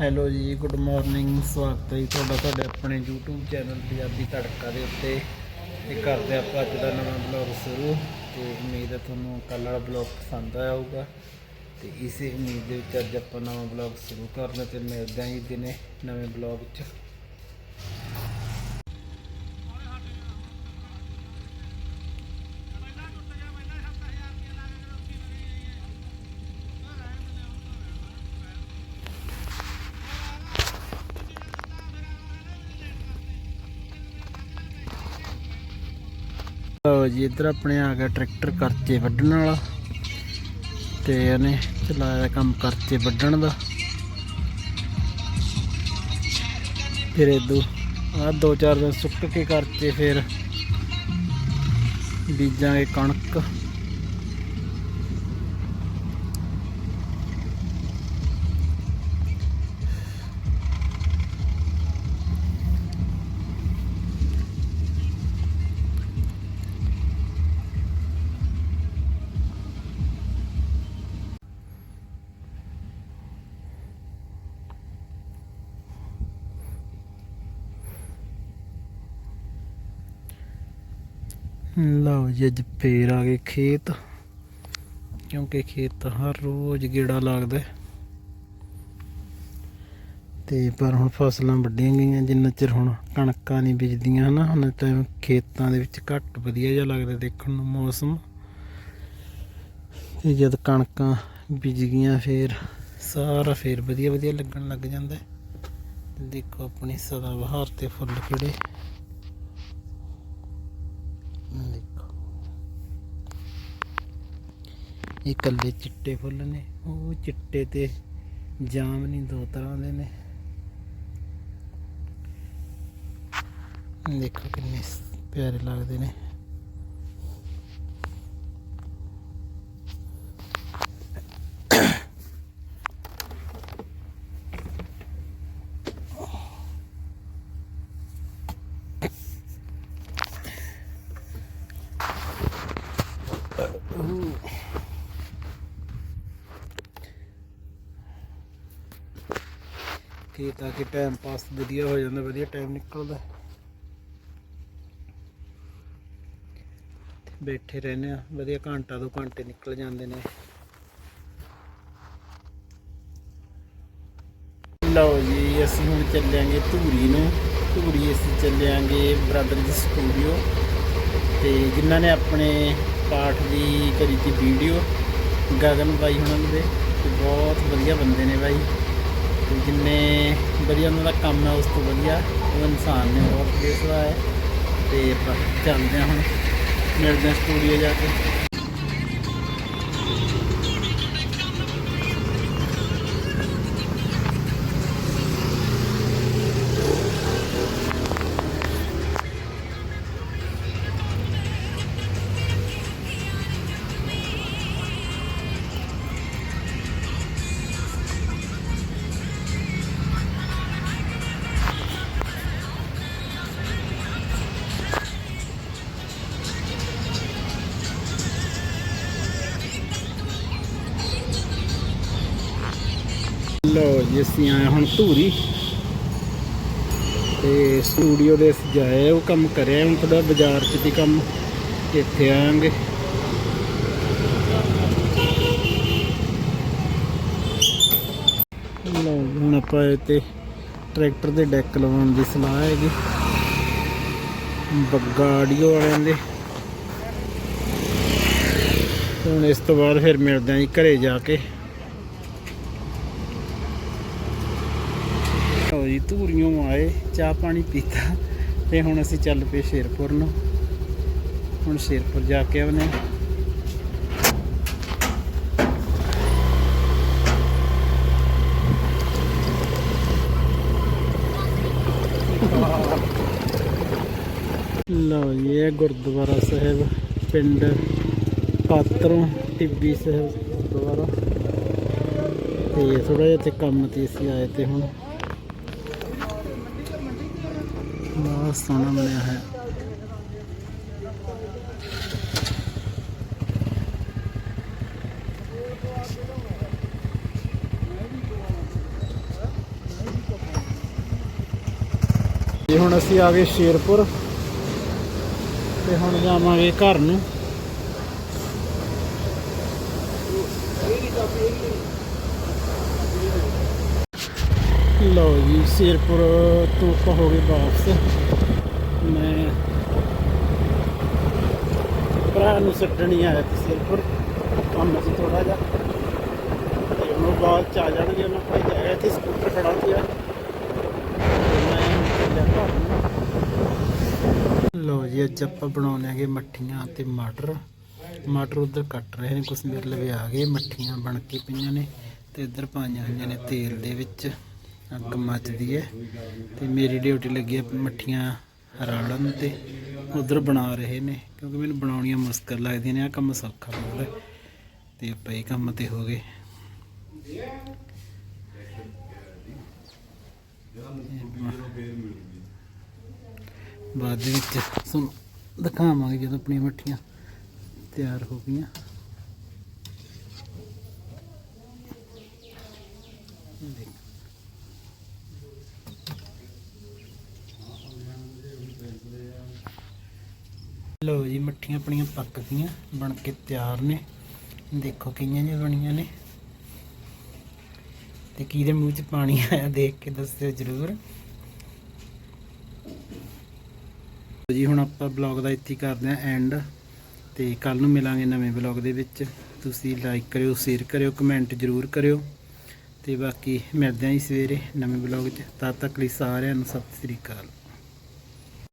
Hello ਜੀ good morning ਸਵਾਗਤ ਹੈ ਜੀ ਤੁਹਾਡਾ, ਤੁਹਾਡੇ ਆਪਣੇ YouTube ਚੈਨਲ ਪੰਜਾਬੀ ਤੜਕਾ ਦੇ ਉੱਤੇ। ਇਹ ਕਰਦੇ ਆਪਾਂ ਅੱਜ ਦਾ ਨਵਾਂ ਬਲੌਗ ਸ਼ੁਰੂ। ਤੇ ਉਮੀਦ ਹੈ ਤੁਹਾਨੂੰ ਕੱਲ੍ਹ ਵਾਲਾ ਬਲੌਗ ਪਸੰਦ ਆਇਆ ਹੋਊਗਾ। ਤੇ ਇਸੇ ਉਮੀਦ ਦੇ ਵਿੱਚ ਅੱਜ ਆਪਾਂ ਨਵਾਂ ਬਲੌਗ ਸ਼ੁਰੂ ਕਰਨਾ ਤੇ ਮਿਲਦੇ ਹਾਂ ਜੀ ਦਿਨੇ ਨਵੇਂ ਬਲੌਗ 'ਚ। ਲਓ ਜੀ, ਇੱਧਰ ਆਪਣੇ ਆ ਗਿਆ ਟਰੈਕਟਰ ਕਰਚੇ ਵੱਢਣ ਵਾਲਾ। ਤੇ ਇਹਨੇ ਚਲਾਇਆ ਕੰਮ ਕਰਚੇ ਵੱਢਣ ਦਾ। ਫਿਰ ਇਦੋਂ ਆ ਦੋ ਚਾਰ ਦਿਨ ਸੁੱਕ ਕੇ ਕਰਚੇ, ਫਿਰ ਬੀਜਾਂਗੇ ਕਣਕ। ਲਓ ਜੀ, ਅੱਜ ਫੇਰ ਆ ਗਏ ਖੇਤ, ਕਿਉਂਕਿ ਖੇਤ ਹਰ ਰੋਜ਼ ਗੇੜਾ ਲੱਗਦਾ ਹੈ। ਤੇ ਪਰ ਹੁਣ ਫਸਲਾਂ ਵੱਡੀਆਂ ਗਈਆਂ, ਜਿੰਨਾ ਚਿਰ ਹੁਣ ਕਣਕਾਂ ਨਹੀਂ ਬੀਜਦੀਆਂ, ਹਨਾ, ਹੁਣ ਟਾਈਮ ਖੇਤਾਂ ਦੇ ਵਿੱਚ ਘੱਟ ਵਧੀਆ ਜਿਹਾ ਲੱਗਦਾ ਦੇਖਣ ਨੂੰ ਮੌਸਮ। ਤੇ ਜਦ ਕਣਕਾਂ ਬੀਜ ਗਈਆਂ, ਫੇਰ ਸਾਰਾ ਫੇਰ ਵਧੀਆ ਵਧੀਆ ਲੱਗਣ ਲੱਗ ਜਾਂਦਾ ਦੇਖੋ ਆਪਣੀ ਸਦਾ ਬਹਾਰ ਤੇ ਫੁੱਲ ਖਿੜੇ ਦੇਖੋ ਇਹ ਕੱਲੇ ਚਿੱਟੇ ਫੁੱਲ ਨੇ, ਉਹ ਚਿੱਟੇ ਤੇ ਜਾਮਨੀ ਦੋ ਤਰ੍ਹਾਂ ਦੇ ਨੇ। ਦੇਖੋ ਕਿੰਨੇ ਪਿਆਰੇ ਲੱਗਦੇ ਨੇ। ਕਿ ਤਾਂ ਕਿ ਟਾਈਮ ਪਾਸ ਵਧੀਆ ਹੋ ਜਾਂਦਾ, ਵਧੀਆ ਟਾਈਮ ਨਿਕਲਦਾ। ਬੈਠੇ ਰਹਿੰਦੇ ਆ ਵਧੀਆ ਘੰਟਾ ਦੋ ਘੰਟੇ ਨਿਕਲ ਜਾਂਦੇ ਨੇ। ਲਓ ਜੀ, ਅਸੀਂ ਹੁਣ ਚੱਲਾਂਗੇ ਧੂਰੀ ਨੂੰ। ਧੂਰੀ ਅਸੀਂ ਚੱਲਾਂਗੇ ਬ੍ਰਦਰ ਦੀ ਸਟੂਡੀਓ ਤੇ ਜਿਨ੍ਹਾਂ ਨੇ ਆਪਣੇ ਪਾਠ ਦੀ ਕਰੀ ਸੀ ਵੀਡੀਓ ਗਗਨ ਬਾਈ ਹੁਣਾਂ ਦੇ। ਤੇ ਬਹੁਤ ਵਧੀਆ ਬੰਦੇ ਨੇ ਬਾਈ। ਤੇ ਜਿੰਨੇ ਵਧੀਆ ਉਹਨਾਂ ਦਾ ਕੰਮ ਹੈ, ਉਸ ਤੋਂ ਵਧੀਆ ਉਹ ਇਨਸਾਨ ਨੇ ਬਹੁਤ ਬੇਸਵਾ ਹੈ। ਤੇ ਆਪਾਂ ਚੱਲਦੇ ਹਾਂ ਹੁਣ, ਮਿਲਦੇ ਹਾਂ ਸਟੂਡੀਓ ਜਾ ਕੇ। ਲਓ ਜੀ, ਅਸੀਂ ਆਏ ਹੁਣ ਧੂਰੀ। ਤੇ ਸਟੂਡੀਓ ਦੇ ਅਸੀਂ ਜਾਏ, ਉਹ ਕੰਮ ਕਰਿਆ, ਹੁਣ ਥੋੜਾ ਬਾਜ਼ਾਰ 'ਚ ਵੀ ਕੰਮ ਇੱਥੇ ਆਵਾਂਗੇ। ਲਓ ਹੁਣ ਆਪਾਂ ਇਹ ਤੇ ਟਰੈਕਟਰ ਦੇ ਡੈਕ ਲਵਾਉਣ ਦੀ ਸਲਾਹ ਹੈਗੀ। ਬੱਗਾ ਆਡੀਓ ਵਾਲਿਆਂ ਦੇ। ਹੁਣ ਇਸ ਤੋਂ ਬਾਅਦ ਫਿਰ ਮਿਲਦੇ ਆਂ ਜੀ ਘਰੇ ਜਾ ਕੇ। ਜੀ, ਧੂਰੀਓਂ ਆਏ, ਚਾਹ ਪਾਣੀ ਪੀਤਾ ਤੇ ਹੁਣ ਅਸੀਂ ਚੱਲ ਪਏ ਸ਼ੇਰਪੁਰ ਨੂੰ। ਹੁਣ ਸ਼ੇਰਪੁਰ ਜਾ ਕੇ ਆਉਨੇ ਲਓ ਜੀ, ਇਹ ਗੁਰਦੁਆਰਾ ਸਾਹਿਬ, ਪਿੰਡ ਪਾਤਰੋਂ, ਟਿੱਬੀ ਸਾਹਿਬ ਗੁਰਦੁਆਰਾ। ਤੇ ਥੋੜਾ ਜਿਹਾ ਇੱਥੇ ਕੰਮ ਤੇ ਅਸੀਂ ਆਏ ਤੇ ਹੁਣ। ਬਹੁਤ ਸੋਹਣਾ ਬਣਿਆ ਹੈ ਇਹ ਹੁਣ ਅਸੀਂ ਆ ਗਏ ਸ਼ੇਰਪੁਰ ਤੇ ਹੁਣ ਜਾਵਾਂਗੇ ਘਰ ਨੂੰ। ਲਓ ਜੀ, ਸ਼ੇਰਪੁਰ ਤੋਂ ਆਪਾਂ ਹੋ ਗਏ ਵਾਪਸ। ਮੈਂ ਭਰਾ ਨੂੰ ਛੱਡਣ ਹੀ ਆਇਆ ਸੀ ਸ਼ੇਰਪੁਰ। ਕੰਮ ਸੀ ਥੋੜਾ ਜਿਹਾ। ਤੇ ਉਹਨੂੰ ਬਾਅਦ ਚ ਆ ਜਾਣਗੇ, ਉਹਨਾਂ ਕੋਲ ਜਾਇਆ ਇੱਥੇ ਸਕੂਟਰ ਖੜਾ ਸੀਗਾ। ਲਓ ਜੀ, ਅੱਜ ਆਪਾਂ ਬਣਾਉਣੇ ਹੈਗੇ ਮੱਠੀਆਂ ਤੇ ਮਟਰ। ਮਟਰ ਉਧਰ ਕੱਟ ਰਹੇ ਨੇ ਕੁਛ ਮੇਰੇ ਲਵੇ ਆ ਗਏ, ਮੱਠੀਆਂ ਬਣ ਕੇ ਪਈਆਂ ਨੇ ਤੇ ਇੱਧਰ ਪਾਈਆਂ ਹੋਈਆਂ ਨੇ ਤੇਲ ਦੇ ਵਿੱਚ। ਅੱਗ ਮੱਚਦੀ ਹੈ ਤੇ ਮੇਰੀ ਡਿਊਟੀ ਲੱਗੀ ਹੈ ਮੱਠੀਆਂ ਰਾੜਨ ਤੇ ਉਧਰ ਬਣਾ ਰਹੇ ਨੇ, ਕਿਉਂਕਿ ਮੈਨੂੰ ਬਣਾਉਣੀਆਂ ਮੁਸ਼ਕਲ ਲੱਗਦੀਆਂ ਨੇ ਆ ਕੰਮ ਸੌਖਾ ਲੱਗਦਾ ਹੈ। ਤੇ ਆਪਾਂ ਇਹ ਕੰਮ ਤੇ ਹੋ ਗਏ ਬਾਅਦ ਵਿੱਚ ਤੁਹਾਨੂੰ ਦਿਖਾਵਾਂਗੇ ਜਦੋਂ ਆਪਣੀਆਂ ਮੱਠੀਆਂ ਤਿਆਰ ਹੋ ਗਈਆਂ ਦੇਖ। ਲਓ ਜੀ, ਮੱਠੀਆਂ ਆਪਣੀਆਂ ਪੱਕ ਗਈਆਂ ਬਣ ਕੇ ਤਿਆਰ ਨੇ। ਦੇਖੋ ਕਿੰਨੀਆਂ ਜਿਹੀਆਂ ਬਣੀਆਂ ਨੇ। ਤੇ ਕਿਹਦੇ ਮੂੰਹ 'ਚ ਪਾਣੀ ਆਇਆ, ਦੇਖ ਕੇ ਦੱਸਿਓ ਜਰੂਰ। ਜੀ, ਹੁਣ ਆਪਾਂ ਬਲੌਗ ਦਾ ਇੱਥੇ ਕਰਦੇ ਹਾਂ ਐਂਡ। ਤੇ ਕੱਲ ਨੂੰ ਮਿਲਾਂਗੇ ਨਵੇਂ ਬਲੌਗ ਦੇ ਵਿੱਚ। ਤੁਸੀਂ ਲਾਈਕ ਕਰਿਓ ਸ਼ੇਅਰ ਕਰਿਓ ਕਮੈਂਟ ਜਰੂਰ ਕਰਿਓ। ਤੇ ਬਾਕੀ ਮਿਲਦੇ ਹਾਂ ਜੀ ਸਵੇਰੇ ਨਵੇਂ ਬਲੌਗ 'ਚ। ਤਦ ਤੱਕ ਲਈ ਸਾਰਿਆਂ ਨੂੰ ਸਤਿ ਸ੍ਰੀ ਅਕਾਲ।